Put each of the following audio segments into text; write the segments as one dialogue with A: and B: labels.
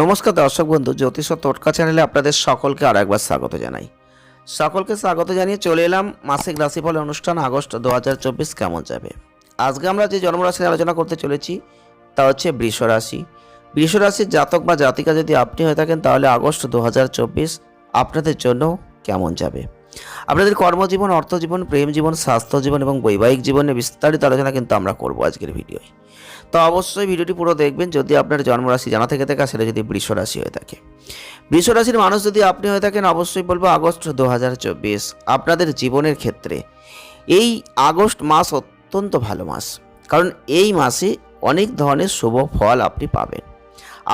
A: নমস্কার দর্শক বন্ধু, জ্যোতিষ তটকা চ্যানেলে আপনাদের সকলকে আর একবার স্বাগত জানাই। সকলকে স্বাগত জানিয়ে চলে এলাম মাসিক রাশিফল অনুষ্ঠান আগস্ট দু হাজার চব্বিশ কেমন যাবে? আজকে আমরা যে জন্মরাশি নিয়ে আলোচনা করতে চলেছি, তা হচ্ছে বৃষ রাশি। বৃষ রাশির জাতক বা জাতিকা যদি আপনি হয়ে থাকেন, তাহলে আগস্ট দু হাজার চব্বিশ আপনাদের জন্য কেমন যাবে? আপনাদের কর্মজীবন, অর্থজীবন, প্রেম জীবন, স্বাস্থ্য জীবন এবং বৈবাহিক জীবনে বিস্তারিত আলোচনা কিন্তু আমরা করব আজকের ভিডিওয়। তো অবশ্যই ভিডিওটি পুরো দেখবেন যদি আপনার জন্মরাশি জানা থেকে থাকে সেটা যদি বৃষ রাশি হয়ে থাকে। বৃষ রাশির মানুষ যদি আপনি হয়ে থাকেন, অবশ্যই বলব আগস্ট দু হাজার চব্বিশ আপনাদের জীবনের ক্ষেত্রে এই আগস্ট মাস অত্যন্ত ভালো মাস। কারণ এই মাসে অনেক ধরনের শুভ ফল আপনি পাবেন।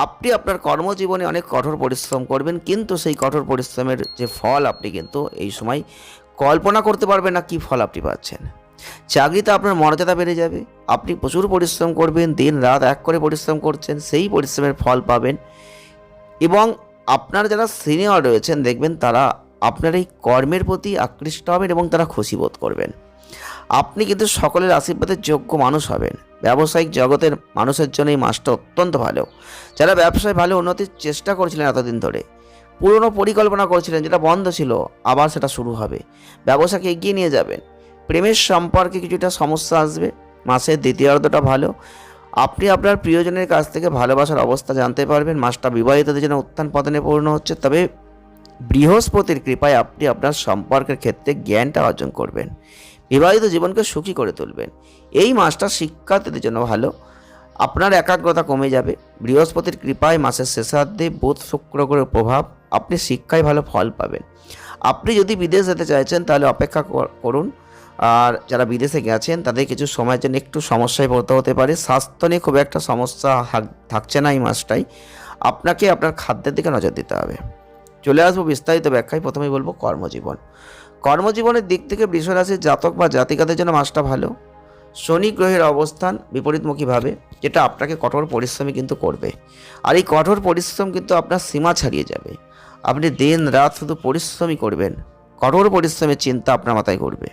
A: আপনি আপনার কর্মজীবনে অনেক কঠোর পরিশ্রম করবেন, কিন্তু সেই কঠোর পরিশ্রমের যে ফল আপনি কিন্তু এই সময় কল্পনা করতে পারবেন না কী ফল আপনি পাচ্ছেন। চাকরিতে আপনার মর্যাদা বেড়ে যাবে, আপনি প্রচুর পরিশ্রম করবেন, দিন রাত এক করে পরিশ্রম করছেন, সেই পরিশ্রমের ফল পাবেন এবং আপনার যারা সিনিয়র রয়েছেন, দেখবেন তারা আপনার এই কর্মের প্রতি আকৃষ্ট হবেন এবং তারা খুশি বোধ করবেন। আপনি কিন্তু সকলের আশীর্বাদের যোগ্য মানুষ হবেন। ব্যবসায়িক জগতের মানুষের জন্য এই মাসটা অত্যন্ত ভালো। যারা ব্যবসায় ভালো উন্নতির চেষ্টা করছিলেন এতদিন ধরে, পুরনো পরিকল্পনা করেছিলেন যেটা বন্ধ ছিল, আবার সেটা শুরু হবে। ব্যবসাকে এগিয়ে নিয়ে যাবেন। প্রেমের সম্পর্কে কিছুটা সমস্যা আসবে, মাসের দ্বিতীয়ার্ধটা ভালো। আপনি আপনার প্রিয়জনের কাছ থেকে ভালোবাসার অবস্থা জানতে পারবেন, মাসটা বিবাহিতদের জন্য উত্থান পতনে পূর্ণ হচ্ছে। তবে বৃহস্পতির কৃপায় আপনি আপনার সম্পর্কের ক্ষেত্রে জ্ঞানটা অর্জন করবেন। বিবাহিত জীবনকে সুখী করে তুলবেন। এই মাসটা শিক্ষার্থীদের জন্য ভালো। আপনার একাগ্রতা কমে যাবে। বৃহস্পতির কৃপায় মাসের শেষার্ধে বোধ শুক্র করে প্রভাব আপনি শিক্ষায় ভালো ফল পাবেন। আপনি যদি বিদেশ যেতে চাইছেন তাহলে অপেক্ষা করুন। আর যারা বিদেশে গেছেন তাদের কিছু সময়ের জন্য একটু সমস্যায় পড়তে হতে পারে। স্বাস্থ্য নিয়ে খুব একটা সমস্যা থাকছে না এই মাসটাই আপনাকে আপনার খাদ্যের দিকে নজর দিতে হবে। চলে আসব বিস্তারিত ব্যাখ্যায়। প্রথমেই বলব কর্মজীবন। কর্মজীবনের দিক থেকে বৃষরাশির জাতক বা জাতিকাদের জন্য মাসটা ভালো। শনি গ্রহের অবস্থান বিপরীতমুখীভাবে যেটা আপনাকে কঠোর পরিশ্রমী কিন্তু করবে। আর এই কঠোর পরিশ্রম কিন্তু আপনার সীমা ছাড়িয়ে যাবে। আপনি দিন রাত শুধু পরিশ্রমই করবেন, কঠোর পরিশ্রমের চিন্তা আপনার মাথায় করবে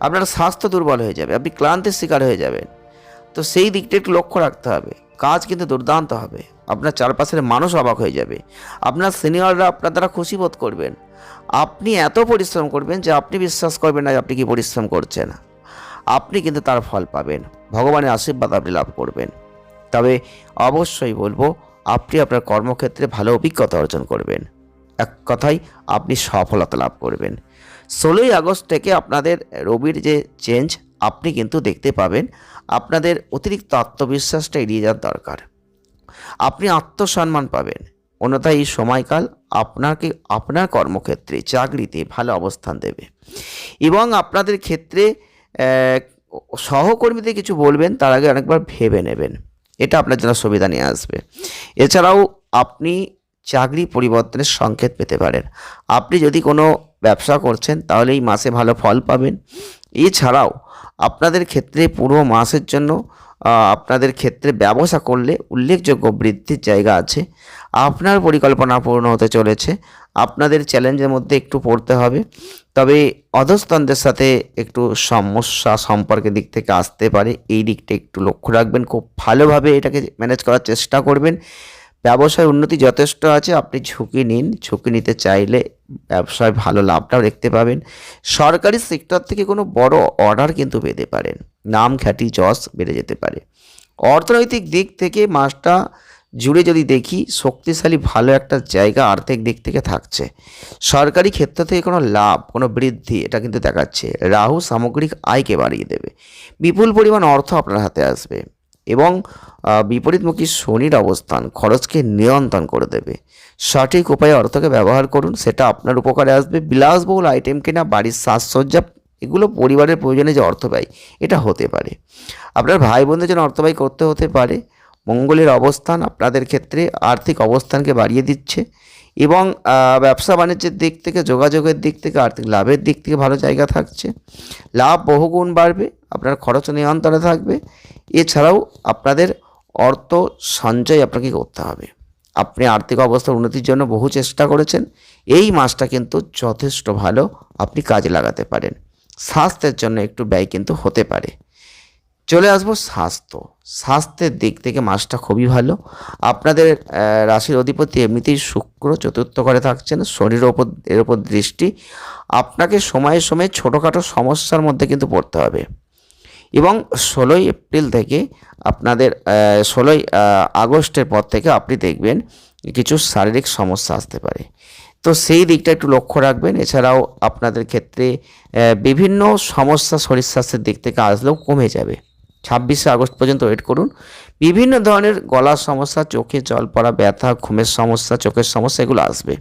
A: আপনার স্বাস্থ্য দুর্বল হয়ে যাবে, আপনি ক্লান্তির শিকার হয়ে যাবেন। তো সেই দিকটা একটু লক্ষ্য রাখতে হবে। কাজ কিন্তু দুর্দান্ত হবে। আপনার চারপাশের মানুষ অবাক হয়ে যাবে। আপনার সিনিয়ররা আপনার দ্বারা খুশি বোধ করবেন। আপনি এত পরিশ্রম করবেন যে আপনি বিশ্বাস করবেন না আপনি কি পরিশ্রম করছেন। আপনি কিন্তু তার ফল পাবেন। ভগবানের আশীর্বাদ আপনি লাভ করবেন। তবে অবশ্যই বলব, আপনি আপনার কর্মক্ষেত্রে ভালো অভিজ্ঞতা অর্জন করবেন। এক কথায়, আপনি সফলতা লাভ করবেন। ষোলোই আগস্ট থেকে আপনাদের রবির যে চেঞ্জ আপনি কিন্তু দেখতে পাবেন আপনাদের অতিরিক্ত আত্মবিশ্বাসটা এড়িয়ে যাওয়ার দরকার। আপনি আত্মসম্মান পাবেন। অন্যথায় এই সময়কাল আপনাকে, আপনার কর্মক্ষেত্রে, চাকরিতে ভালো অবস্থান দেবে। এবং আপনাদের ক্ষেত্রে সহকর্মীদের কিছু বলবেন, তার আগে অনেকবার ভেবে নেবেন। এটা আপনার জন্য সুবিধা নিয়ে আসবে। এছাড়াও আপনি চাকরি পরিবর্তনের সংকেত পেতে পারেন। আপনি যদি কোনো ব্যবসা করছেন, তাহলে এই মাসে ভালো ফল পাবেন। এছাড়াও আপনাদের ক্ষেত্রে পুরো মাসের জন্য আপনাদের ক্ষেত্রে ব্যবসা করলে উল্লেখযোগ্য বৃদ্ধির জায়গা আছে। আপনার পরিকল্পনা পূর্ণ হতে চলেছে। আপনাদের চ্যালেঞ্জের মধ্যে একটু পড়তে হবে। তবে অধস্তনদের সাথে একটু সমস্যা সম্পর্কের দিক থেকে আসতে পারে। এই দিকটা একটু লক্ষ্য রাখবেন। খুব ভালোভাবে এটাকে ম্যানেজ করার চেষ্টা করবেন। ব্যবসায় উন্নতি যথেষ্ট আছে। আপনি ঝুঁকি নিন। ঝুঁকি নিতে চাইলে ব্যবসায় ভালো লাভটাও দেখতে পাবেন। সরকারি সেক্টর থেকে কোনো বড় অর্ডার কিন্তু পেতে পারেন। নাম, খ্যাতি, যশ বেড়ে যেতে পারে। অর্থনৈতিক দিক থেকে মাসটা জুড়ে যদি দেখি, শক্তিশালী ভালো একটা জায়গা আর্থিক দিক থেকে থাকছে। সরকারি ক্ষেত্র থেকে কোনো লাভ, কোনো বৃদ্ধি, এটা কিন্তু দেখাচ্ছে। রাহু সামগ্রিক আয়কে বাড়িয়ে দেবে। বিপুল পরিমাণ অর্থ আপনার হাতে আসবে। এবং বিপরীতমুখী শনির অবস্থান খরচকে নিয়ন্ত্রণ করে দেবে। সঠিক উপায়ে অর্থকে ব্যবহার করুন, সেটা আপনার উপকারে আসবে। বিলাসবহুল আইটেম কেনা, বাড়ির সাজসজ্জা, এগুলো পরিবারের প্রয়োজনে যে অর্থ ব্যয়, এটা হতে পারে। আপনার ভাই বোনদের জন্য অর্থ ব্যয় করতে হতে পারে। মঙ্গলের অবস্থান আপনাদের ক্ষেত্রে আর্থিক অবস্থানকে বাড়িয়ে দিচ্ছে। এবং ব্যবসা বাণিজ্যের দিক থেকে, যোগাযোগের দিক থেকে, আর্থিক লাভের দিক থেকে ভালো জায়গা থাকছে। লাভ বহুগুণ বাড়বে, আপনার খরচ নিয়ন্ত্রণে থাকবে। এছাড়াও আপনাদের অর্থ সঞ্চয় আপনাকে করতে হবে। আপনি আর্থিক অবস্থার উন্নতির জন্য বহু চেষ্টা করেছেন, এই মাসটা কিন্তু যথেষ্ট ভালো আপনি কাজে লাগাতে পারেন। স্বাস্থ্যের জন্য একটু ব্যয় কিন্তু হতে পারে। চলে আসব স্বাস্থ্য। স্বাস্থ্যের দিক থেকে মাসটা খুবই ভালো। আপনাদের রাশির অধিপতি এমনিতেই শুক্র চতুর্থ ঘরে থাকছেন শরীরের ওপর, এর ওপর দৃষ্টি। আপনাকে সময়ে সময়ে ছোটোখাটো সমস্যার মধ্যে কিন্তু পড়তে হবে। এবং ষোলোই এপ্রিল থেকে আপনাদের ষোলোই আগস্টের পর থেকে আপনি দেখবেন কিছু শারীরিক সমস্যা আসতে পারে। তো সেই দিকটা একটু লক্ষ্য রাখবেন। এছাড়াও আপনাদের ক্ষেত্রে বিভিন্ন সমস্যা শরীর স্বাস্থ্যের দিক থেকে আসলেও কমে যাবে। ছাব্বিশে আগস্ট পর্যন্ত ওয়েট করুন। বিভিন্ন ধরনের গলার সমস্যা, চোখে জল পড়া, ব্যথা, ঘুমের সমস্যা, চোখের সমস্যা এগুলো আসবে।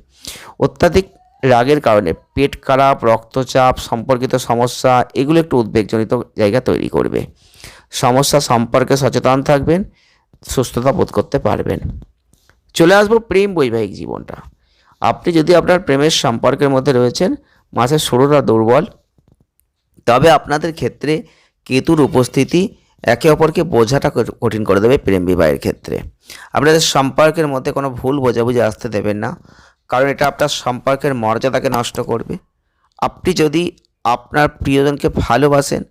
A: অত্যাধিক রাগের কারণে পেট খারাপ, রক্তচাপ, সম্পর্কিত সমস্যা, এগুলো একটু উদ্বেগজনিত জায়গা তৈরি করবে। সমস্যা সম্পর্কে সচেতন থাকবেন, সুস্থতা বোধ করতে পারবেন। চলে আসব প্রেম বৈবাহিক জীবনটা। আপনি যদি আপনার প্রেমের সম্পর্কের মধ্যে রয়েছেন, মাসের শুরুটা দুর্বল। তবে আপনাদের ক্ষেত্রে কেতুর উপস্থিতি একে অপরকে বোঝাটা কঠিন করে দেবে প্রেম বিবাহের ক্ষেত্রে। আপনাদের সম্পর্কের মধ্যে কোনো ভুল বোঝাবুঝি আসতে দেবেন না, কারণ এটা আপনার সম্পর্কের মর্যাদাকে নষ্ট করবে। আপনি যদি আপনার প্রিয়জনকে ভালোবাসেন,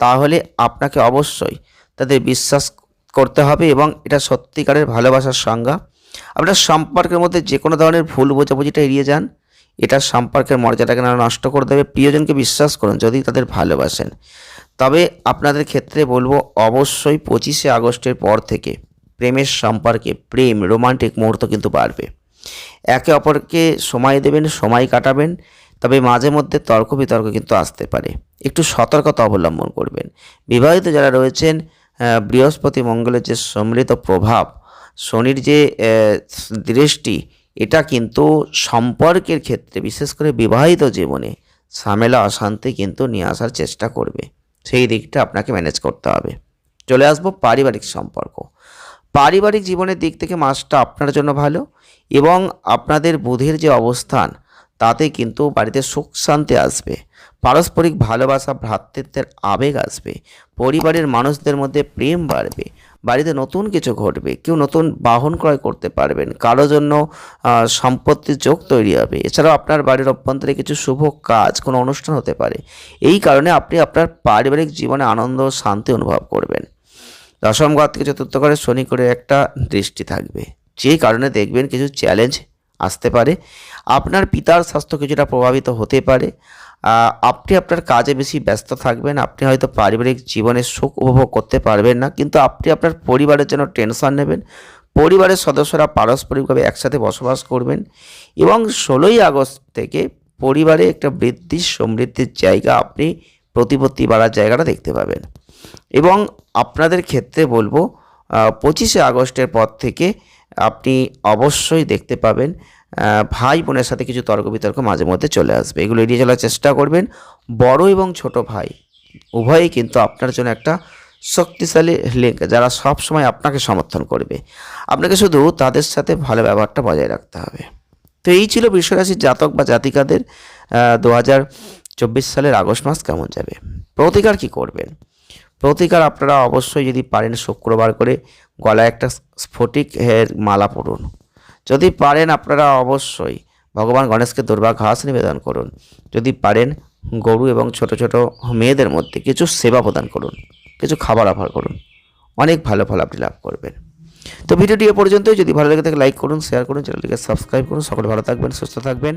A: তাহলে আপনাকে অবশ্যই তাদের বিশ্বাস করতে হবে এবং এটা সত্যিকারের ভালোবাসার সংজ্ঞা। আপনার সম্পর্কের মধ্যে যে কোনো ধরনের ভুল বোঝাবুঝিটা এড়িয়ে যান এটা সম্পর্কের মর্যাদাকে না নষ্ট করে দেবে। প্রিয়জনকে বিশ্বাস করুন, যদি তাদের ভালোবাসেন। তবে আপনাদের ক্ষেত্রে বলব, অবশ্যই পঁচিশে আগস্টের পর থেকে প্রেমের সম্পর্কে প্রেম, রোমান্টিক মুহূর্ত কিন্তু বাড়বে। একে অপরকে সময় দেবেন, সময় কাটাবেন, তবে মাঝে মধ্যে তর্ক বিতর্ক কিন্তু আসতে পারে। একটু সতর্কতা অবলম্বন করবেন। বিবাহিত যারা রয়েছেন বৃহস্পতি মঙ্গলের যে সম্মিলিত প্রভাব, শনির যে দৃষ্টি এটা কিন্তু সম্পর্কের ক্ষেত্রে, বিশেষ করে বিবাহিত জীবনে, ঝামেলা, অশান্তি কিন্তু নিয়ে আসার চেষ্টা করবে। সেই দিকটা আপনাকে ম্যানেজ করতে হবে। চলে আসব পারিবারিক সম্পর্ক। পারিবারিক জীবনের দিক থেকে মাসটা আপনার জন্য ভালো এবং আপনাদের বুধের যে অবস্থান, তাতে কিন্তু বাড়িতে সুখ শান্তি আসবে। পারস্পরিক ভালোবাসা, ভ্রাতৃত্বের আবেগ আসবে। পরিবারের মানুষদের মধ্যে প্রেম বাড়বে। বাড়িতে নতুন কিছু ঘটবে কেউ নতুন বাহন ক্রয় করতে পারবেন কারও জন্য আহ, সম্পত্তির যোগ তৈরি হবে। এছাড়াও আপনার বাড়ির অভ্যন্তরে কিছু শুভ কাজ কোনো অনুষ্ঠান হতে পারে। এই কারণে আপনি আপনার পারিবারিক জীবনে আনন্দ ও শান্তি অনুভব করবেন। দশম ঘর থেকে চতুর্থ ঘরে শনি করে একটা দৃষ্টি থাকবে। যে কারণে দেখবেন কিছু চ্যালেঞ্জ আসতে পারে। আপনার পিতার স্বাস্থ্য কিছুটা প্রভাবিত হতে পারে। আপনি আপনার কাজে বেশি ব্যস্ত থাকবেন, আপনি হয়তো পারিবারিক জীবনে সুখ উপভোগ করতে পারবেন না, কিন্তু আপনি আপনার পরিবারের জন্য টেনশন নেবেন। পরিবারের সদস্যরা পারস্পরিকভাবে একসাথে বসবাস করবেন এবং ষোলোই আগস্ট থেকে পরিবারে একটা বৃদ্ধি, সমৃদ্ধির জায়গা আপনি প্রতিপত্তি বাড়ার জায়গাটা দেখতে পাবেন। এবং আপনাদের ক্ষেত্রে বলব পঁচিশে আগস্টের পর থেকে আপনি অবশ্যই দেখতে পাবেন ভাই বোনের সাথে কিছু তর্ক বিতর্ক মাঝে মধ্যে চলে আসবে। এগুলো এড়িয়ে চলার চেষ্টা করবেন। বড় এবং ছোট ভাই, উভয়ই কিন্তু আপনার জন্য একটা শক্তিশালী লিঙ্ক যারা সব সময় আপনাকে সমর্থন করবে। আপনাকে শুধু তাদের সাথে ভালো ব্যবহারটা বজায় রাখতে হবে। তো এই ছিল বিশ্বরাশির জাতক বা জাতিকাদের দু চব্বিশ সালের আগস্ট মাস কেমন যাবে? প্রতিকার কি করবেন? প্রতিকার আপনারা অবশ্যই যদি পারেন শুক্রবার করে গলায় একটা স্ফটিক এর মালা পরুন। যদি পারেন আপনারা অবশ্যই ভগবান গণেশকে দুর্বা ঘাস নিবেদন করুন। যদি পারেন গরু এবং ছোট ছোট মেয়েদের মধ্যে কিছু সেবা প্রদান করুন, কিছু খাবার অফার করুন। অনেক ভালো ফল আপনি লাভ করবেন। তো ভিডিওটি এ পর্যন্তই। যদি ভালো লেগে থাকে, লাইক করুন, শেয়ার করুন, চ্যানেলটিকে সাবস্ক্রাইব করুন। সকলে ভালো থাকবেন, সুস্থ থাকবেন।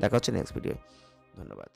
A: দেখা হচ্ছে নেক্সট ভিডিও ধন্যবাদ।